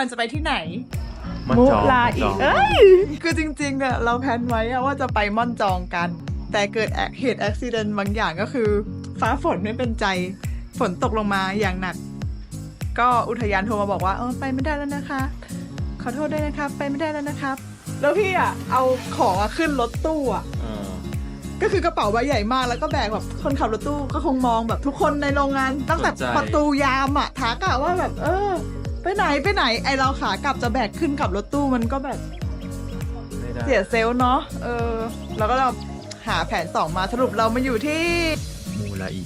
กำลังจะไปที่ไหนมันมุจองลามันอีจกองเอ้ยคือจริงๆอะเราแพลนไว้อะว่าจะไปม่อนจองกัน แต่เกิดแอกเหตุอุบิเหตุบางอย่างก็คือ ฟ้าฝนไม่เป็นใจ ฝนตกลงมาอย่างหนัก ก็อุทยานโทรมาบอกว่าเออไปไม่ได้แล้วนะคะ ขอโทษด้วยนะครับ ไปไม่ได้แล้วนะครับ แล้วพี่อะเอาของอะขึ้นรถตู้อะเออก็คือกระเป๋าใบใหญ่มากแล้วก็แบกแบบคนขับรถตู้ก็คงมองแบบทุกคนในโรงงาน ตั้งแต่ประตูยามอะทักอะว่าแบบ เออ ไปไหนไปไหน ไอเราขากลับจะแบกขึ้นกับรถตู้มันก็แบบไม่ได้เสียเซลล์เนาะเออ แล้วก็เราหาแผนสองมาสรุปเรามาอยู่ที่ มูลาอี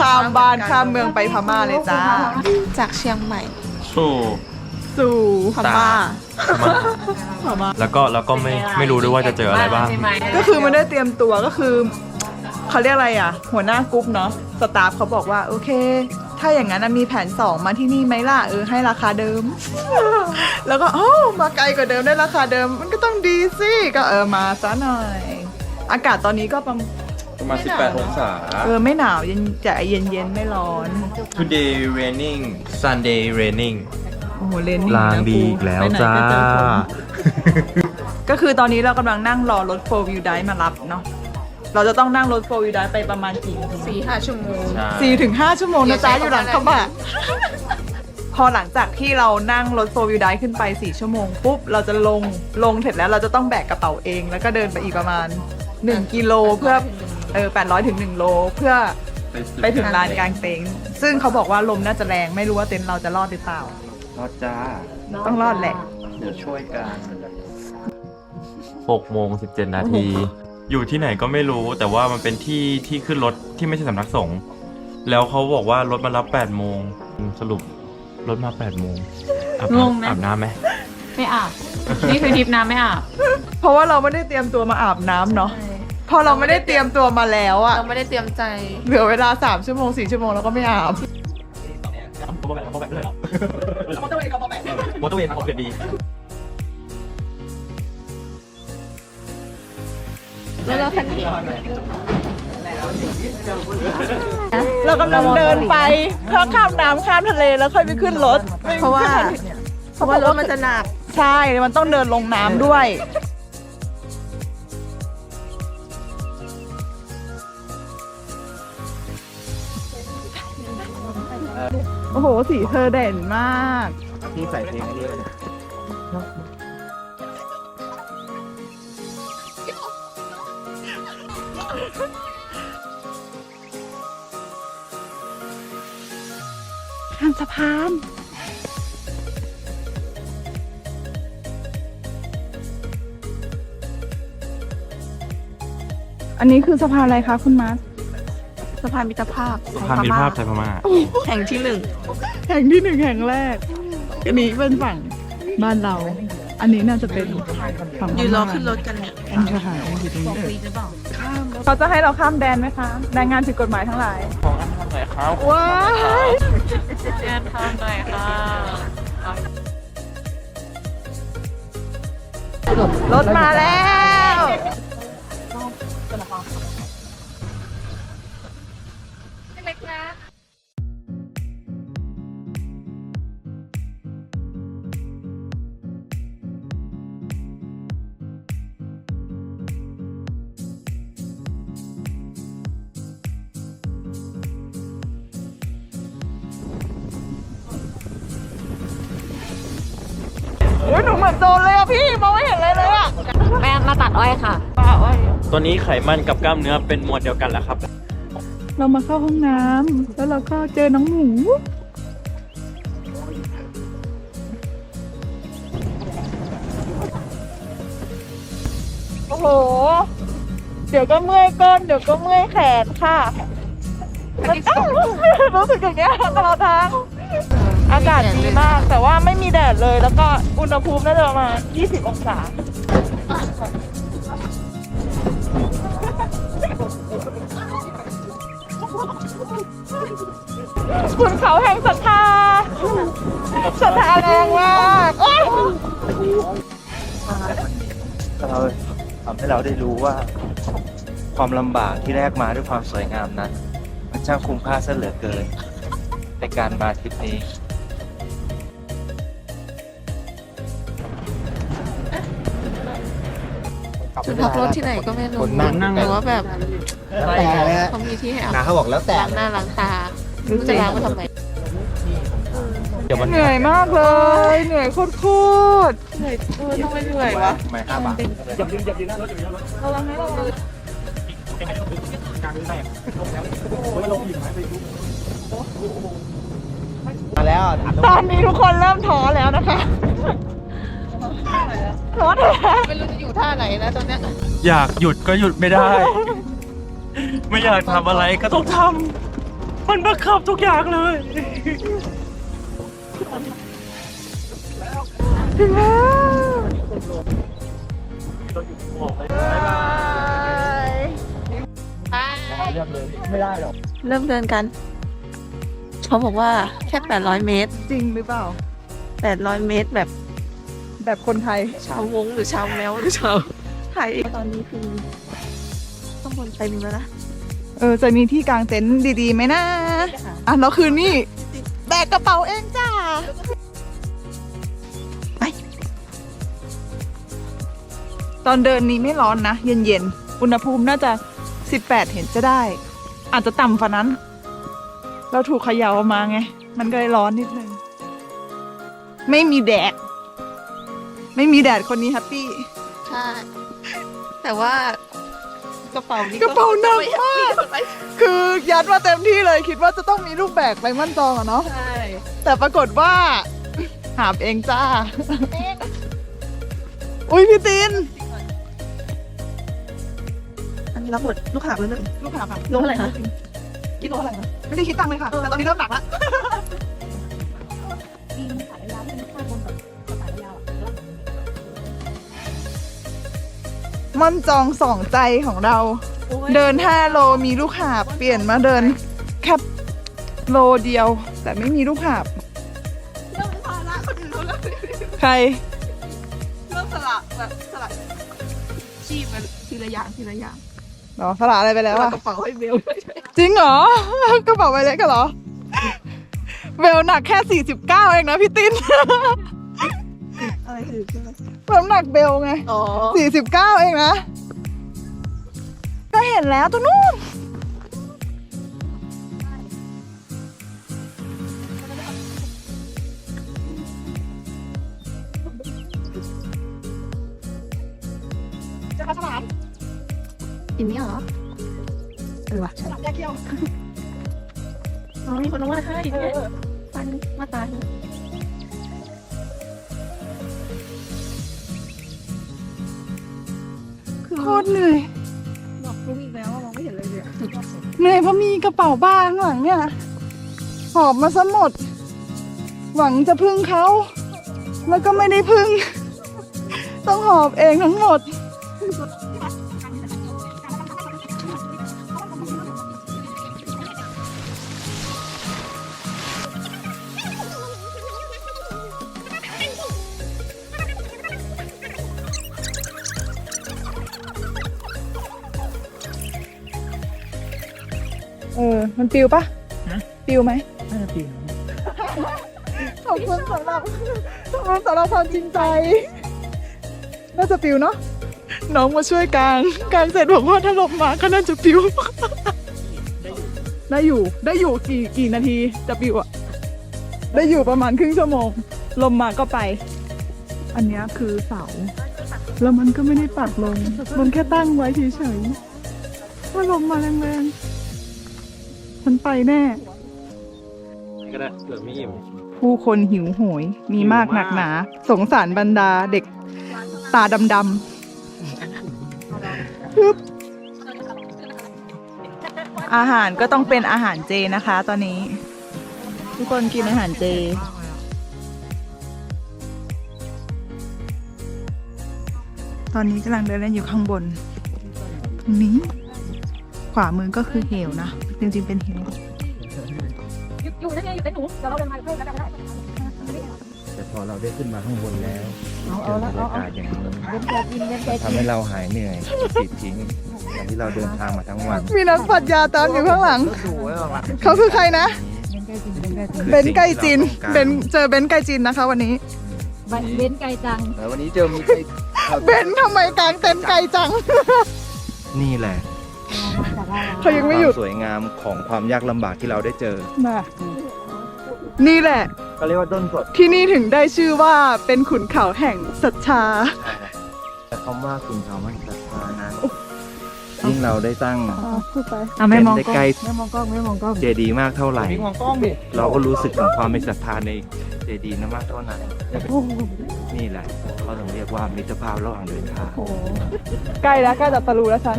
ข้ามบ้านข้ามเมืองไปพม่าเลยจ้า จากเชียงใหม่ สู้สู่พม่าพม่าแล้วก็แล้วก็ไม่ไม่รู้ด้วยว่าจะเจออะไรบ้าง ก็คือไม่ได้เตรียมตัวก็คือเขาเรียกอะไรอะ หัวหน้ากรุ๊ปเนาะสตาฟเขาบอกว่า โอเค ถ้าอย่างนั้นนะมีแผนสองมาที่นี่ไหมล่ะเออให้ราคาเดิม แล้วก็โอ้มาไกลกว่าเดิมได้ราคาเดิม มันก็ต้องดีสิก็เออมาซะหน่อย อากาศตอนนี้ก็ประมาณ ประมาณ18 องศา เออไม่หนาวเย็นจะเย็นเย็นๆไม่ร้อน Today raining Sunday raining โอ้โหเลนนี่ลางนะดีกูอีกแล้วไปไหนจ้าก็เจอฝนก็คือตอนนี้เรากำลังนั่งรอรถโฟวิวไดมารับเนาะ เราจะต้องนั่งรถโฟวิวไดไปประมาณกี่นาทีสี่ห้าชั่วโมง ใช่สี่ถึงห้าชั่วโมงนะจ๊ะอยู่หลังกระบะ พอหลังจากที่เรานั่งรถโฟวิวไดขึ้นไปสี่ชั่วโมงปุ๊บ เราจะลงลงเสร็จแล้วเราจะต้องแบกกระเป๋าเอง แล้วก็เดินไปอีกประมาณ 1 กิโลเพื่อเออ800ถึง1โลเพื่อไปถึงลานกลางเต็นท์ซึ่งเขาบอกว่าลมน่าจะแรงไม่รู้ว่าเต็นท์เราจะรอดหรือเปล่า รอดจ้า ต้องรอดแหละ เดี๋ยวช่วยกัน6โมง17นาที อยู่ที่ไหนก็ไม่รู้แต่ว่ามันเป็นที่ที่ขึ้นรถที่ไม่ใช่สำนักสงฆ์แล้วเขาบอกว่ารถมารับ8โมงสรุปรถมา8โมงอาบงงไหม น้ำอาบน้ำไหมไม่อาบ นี่คือทริปน้ำไม่อาบเพราะว่าเราไม่ได้เตรียมตัวมาอาบน้ำเนาะพอเราไม่ได้เตรียมตัวมาแล้วอะเราไม่ได้เตรียมใจ เหลือเวลาสามชั่วโมงสี่ชั่วโมงแล้วก็ไม่อาบ มอเตอร์เวย์มอเตอร์เวย์มอเตอร์เวย์มอเตอร์เวย์ดี แล้วเราคันนี้เรากำลังเดินไปเพื่อข้ามน้ำข้ามทะเลแล้วค่อยไปขึ้นรถ เพราะว่า เพราะว่ารถมันจะหนัก ใช่ มันต้องเดินลงน้ำด้วยโอ้โห สีเธอเด่นมาก พี่ใส่เพลงนี้เลย สะพานอันนี้คือสะพานอะไรคะคุณมาร์คสะพานมิตรภาพสะพานมิตรภาพไทยพม่าแห่งที่หนึ่งแห่งที่หนึ่งแห่งแรกอันนี้เป็นฝั่งบ้านเรา อันนี้น่าจะเป็นฝั่งอยู่รอพม่าขึ้นรถกันเนี่ยอันนี้สถานอยู่ตรงนี้ฟรีหรือเปล่าเขาจะให้เราข้ามแดนไหมคะแรงงานผิดกฎหมายทั้งหลายของอันทำไหนครับว้ายเชิญทางหน่อยค่ะรถมาแล้ว อ้ยหนูเหมือนโจรเลยอะพี่มองไม่เห็นเลยเลยอะแม่มาตัดอ้อยค่ะตัวนี้ไขมันกับกล้ามเนื้อเป็นมวลเดียวกันแหละครับ เรามาเข้าห้องน้ำแล้วเราก็เจอน้องหมู โอ้โห เดี๋ยวก็เมื่อยก้นเดี๋ยวก็เมื่อยแขนค่ะมันอ้าวรู้สึกอย่างเงี้ยตลอดทาง อากาศดีมาก แต่ว่าไม่มีแดดเลย แล้วก็อุณหภูมิน่าจะประมาณ20 องศา คุณเขาแห่งศรัทธาศรัทธาแรงมากโอ๊ยเราทำให้เราได้รู้ว่า ความลำบากที่แรกมาด้วยความสวยงามนั้น มันช่างคุ้มค่าซะเหลือเกินในการมาทริปนี้ จุดพักรถที่ไหนก็ไม่รู้คนนั่งแต่ว่าแบบแต่เลยฮะเขามีที่ให้อาบนาเขาบอกแล้วแต่ล้างหน้าล้างตารู้จะล้างมาทำไม เดี๋ยวมันเหนื่อยมากเลย เหนื่อยโคตรโคตรเหนื่อยเออทำไมเหนื่อยวะทำไมห้าบาทมาแล้ว ตอนนี้ทุกคนเริ่มท้อแล้วนะคะ ท้อแท้ไม่รู้จะอยู่ท่าไหนนะตอนเนี้ยอยากหยุดก็หยุดไม่ได้ ไม่อยากทำอะไรก็ต้องทำมันบังคับทุกอย่างเลยถึงแล้วไม่ได้หรอกเริ่มเดินกัน เขาบอกว่าแค่ 800 เมตร จริงหรือเปล่า 800 เมตรแบบ แบบคนไทย ชาววงหรือชาวแมวหรือชาวไทยตอนนี้คือข้างบนเต็มแล้วนะเออจะมีที่กางเต็นท์ดีๆไหมนะอะแล้วคืนนี่แบกกระเป๋าเองจ้าไปตอนเดินนี้ไม่ร้อนนะ เย็นๆ อุณหภูมิน่าจะ 18 เห็นจะได้ อาจจะต่ำกว่านั้น เราถูกเขย่ามาไง มันก็เลยร้อนนิดนึง ไม่มีแดด ไม่มีแดดคนนี้แฮปปี้ใช่แต่ว่ากระเป๋านี้กระเป๋าหนักมากคือยัดมาเต็มที่เลยคิดว่าจะต้องมีลูกแบกไปมั่นจองอะเนาะใช่แต่ปรากฏว่า หาบเองจ้า อุ้ยพี่ตินอันนี้รับหมดลูกหาบแล้วหนึ่งลูกหาบค่ะโลเท่าไหร่คะคิดโลเท่าไหร่นะไม่ได้คิดตังค์เลยค่ะ แต่ตอนนี้เริ่มหนักละ ม่อนจองสองใจของเรา เดิน 5 โลมีลูกหาบเปลี่ยนมาเดินแค่โลเดียว แต่ไม่มีลูกหาบเริ่มภาระคนอื่นแล้วใครเริ่มสละแบบสละชีพมันทีละอย่างทีละอย่างหรอสละอะไรไปแล้วอะ กระเป๋าให้เบลด้วยจริงเหรอ กระเป๋าใบเล็กกันเหรอเบลหนักแค่ 49 เองนะพี่ติน อะไรคือน้ำหนักเบลไงอ๋อ49เองนะ ก็เห็นแล้วตัวนู้นจะมาฉลามอินนี้เหรอเออว่ะฉลามแยกเขี้ยวอ๋อมีคนลงมาให้เนี่ยฟันมาตาย คตรเหนื่อยบอกลุงอีกแล้วมองไม่เห็นเลยเลยเหนื่อยเพราะมีกระเป๋าบ้างหลังเนี่ยหอบมาซะหมด หวังจะพึ่งเขา แล้วก็ไม่ได้พึ่ง ต้องหอบเองทั้งหมด มันปิวปะปิวไหม น่าจะปีนขอบคุณสำหรับขอบคุณสำหรับความจริงใจ น่าจะปิวเนาะ น้องมาช่วยกางกางเสร็จบอกว่าถ้าลมมาก็น่าจะปิว ได้อยู่ ได้อยู่กี่กี่นาทีจะปิวอะได้อยู่ประมาณครึ่งชั่วโมง ลมมาก็ไป อันเนี้ยคือเสา แล้วมันก็ไม่ได้ปัดลง มันแค่ตั้งไว้เฉยๆถ้าลมมาแรงๆ มันไปแน่ ก็ได้เผื่อไม่อิ่ม ผู้คนหิวโหย มีมาก หนักหนา สงสารบรรดาเด็กตาดำๆปึ๊บอาหารก็ต้องเป็นอาหารเจนะคะ ตอนนี้ ทุกคนกินอาหารเจ ตอนนี้กำลังเดินเล่นอยู่ข้างบน ตรงนี้ ขวามือก็คือเหวนะ จริงๆเป็นเหวอยู่นั่นไงอยู่ในหนูเดี๋ยวเราเดินมาเพิ่มกันได้แต่พอเราได้ขึ้นมาข้างบนแล้วเจอาอละบรรเอยากาศอย่างนี้ทำให้เราหายเหนื่อยติดทิ้งอย่างที่เราเดินทางมาทั้งวัน มีนักปรัชญาตามอยู่ข้างหลัง เขาคือใครนะ เบนไกจิน เบนเจอเบนไกจินนะคะวันนี้เบนไกจังวันนี้เจอมีเบนทำไมกลางเต็นไกจัง นี่แหละ เขายังไม่หยุด ควาสวยงามของความยากลำบากที่เราได้เจอ มานี่แหละเขาเรียกว่าต้นสดที่นี่ถึงได้ชื่อว่าเป็นขุนเขาแห่งศรัทธา แต่คำว่าคุณเขามันศรัทธานั้นยิ่งเราได้ตั้ง พูดไปอะไม่มองกล้องใกล้ไม่มองกล้องไม่มองกล้อง เจดีย์มากเท่าไหร่มีมองกล้องดิ เราก็รู้สึกถึงความมีศรัทธาใน เจดีย์นั้นมากเท่านั้นนี่แหละเขาถึงเรียกว่ามิตรภาพระหว่างเดินทางโอ้โหใกล้แล้วใกล้จะตะลุแล้วฉัน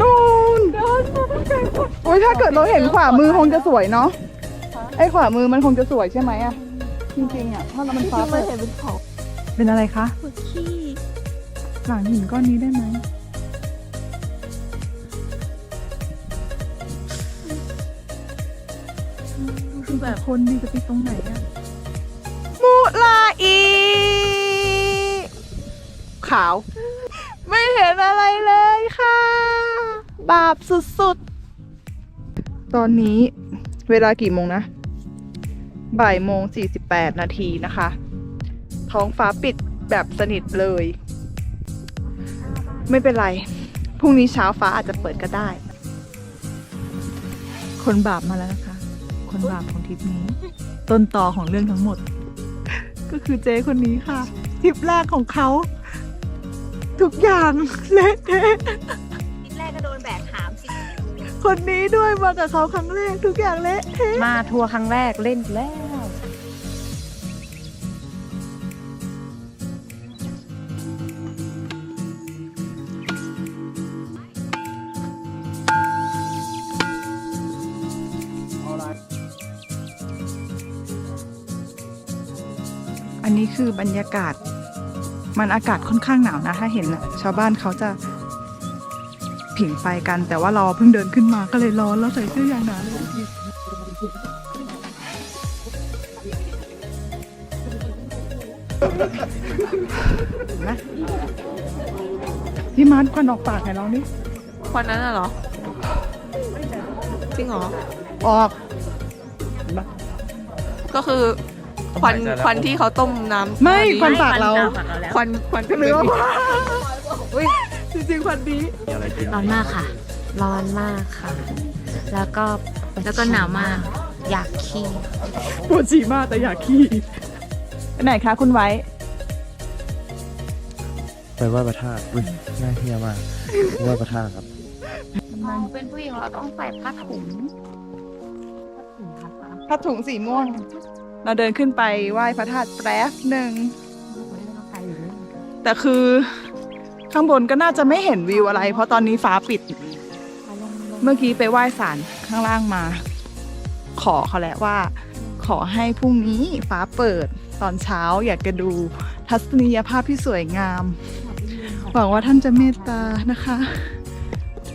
นู่นโอ้ยถ้าเกิดเราเห็นขวามือคงจะสวยเนาะไอ้ขวามือมันคงจะสวยใช่ไหมอะจริงๆอะถ้าเรามันฟ้าที่เปิมันดเห็นเป็นเขาเป็นอะไรคะหัวขี้หลังหินก้อนนี้ได้ไหม คือแบบคนดีจะไปตรงไหนอะมูลาอี ขาว ไม่เห็นอะไรเลยค่ะ บาปสุดๆ ตอนนี้เวลากี่โมงนะ บ่ายโมงสี่สิบแปดนาทีนะคะ ท้องฟ้าปิดแบบสนิทเลย ไม่เป็นไร พรุ่งนี้เช้าฟ้าอาจจะเปิดก็ได้ คนบาปมาแล้วนะคะ คนบาปของทริปนี้ ต้นตอของเรื่องทั้งหมด ก็คือเจ๊คนนี้ค่ะทริปแรกของเขา ทุกอย่างเละเทะทีแรกก็โดนแบกหามสิคนนี้ด้วยมากับเขาครั้งแรกทุกอย่างเละเทะมาทัวร์ครั้งแรกเล่นแล้ว อันนี้คือบรรยากาศ มันอากาศค่อนข้างหนาวนะ ถ้าเห็นนะชาวบ้านเขาจะผิงไฟกัน แต่ว่าเราเพิ่งเดินขึ้นมาก็เลยร้อนแล้วใส่เสื้ออย่างหนาเลยเห็นไหมพี่มาร์ทควันออกปากให้เรานี่ควันนั้นน่ะเหรอ จริงเหรอ ออก ก็คือ ควันควันที่เขาต้มน้ำไม่ควันปากเราควันควันเนื้ออุ้ยจริงๆควันนี้มีอะไรกินร้อนมากค่ะ ร้อนมากค่ะ แล้วก็แล้วก็หนาวมาก อยากขี้ปวดฉี่มากแต่อยากขี้ไปไหนคะคุณไว้ ไปไหว้พระธาตุอุ้ยน่าเที่ยวมากไหว้พระธาตุครับเป็นผู้หญิงเราต้องใส่ผ้าถุงผ้าถุงสีม่วง เราเดินขึ้นไปไหว้พระธาตุแป๊บหนึ่งแต่คือข้างบนก็น่าจะไม่เห็นวิวอะไร เพราะตอนนี้ฟ้าปิด เมื่อกี้ไปไหว้ศาลข้างล่างมา ขอเขาแหละว่า ขอให้พรุ่งนี้ฟ้าเปิดตอนเช้าอยากจะดูทัศนียภาพที่สวยงาม หวังว่าท่านจะเมตตานะคะ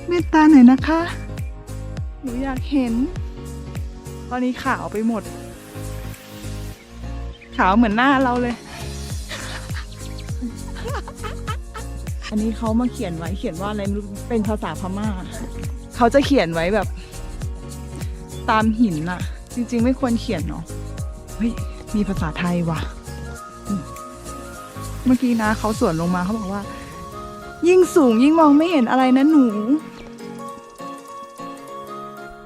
เมตตาหน่อยนะคะ หนูอยากเห็น ตอนนี้ขาวไปหมด ขาวเหมือนหน้าเราเลย อันนี้เขามาเขียนไว้เขียนว่าอะไรไม่รู้เป็นภาษาพม่า เขาจะเขียนไว้แบบ ตามหินน่ะจริง ๆ ไม่ควรเขียนเนาะเฮ้ยมีภาษาไทยว่ะ เมื่อกี้นะเขาสวนลงมาเขาบอกว่า ยิ่งสูงยิ่งมองไม่เห็นอะไรนะหนู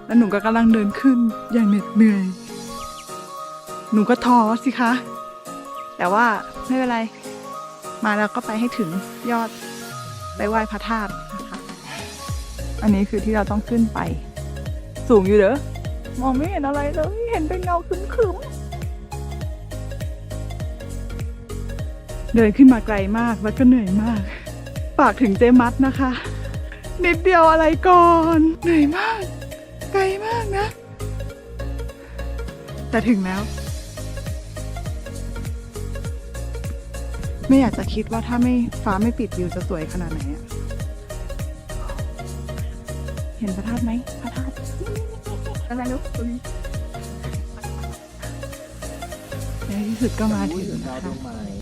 แล้วหนูก็กำลังเดินขึ้นอย่างเหน็ดเหนื่อย หนูก็ท้อสิคะ แต่ว่าไม่เป็นไร มาแล้วก็ไปให้ถึงยอดไปไหว้พระธาตุนะคะอันนี้คือที่เราต้องขึ้นไป สูงอยู่เด้อมองไม่เห็นอะไรเลย เห็นเป็นเงาครึ้มๆเดินขึ้นมาไกลมากแล้วก็เหนื่อยมาก ฝากถึงเจมัดนะคะ นิดเดียวอะไรก่อน เหนื่อยมาก ไกลมากนะ แต่ถึงแล้ว ไม่อยากจะคิดว่าถ้าไม่ฟ้าไม่ปิดวิวจะสวยขนาดไหนอะเห็นพระธาตุไหมพระธาตุอะไรลูกตรงนี้ในที่สุดก็มาถึงนะคะ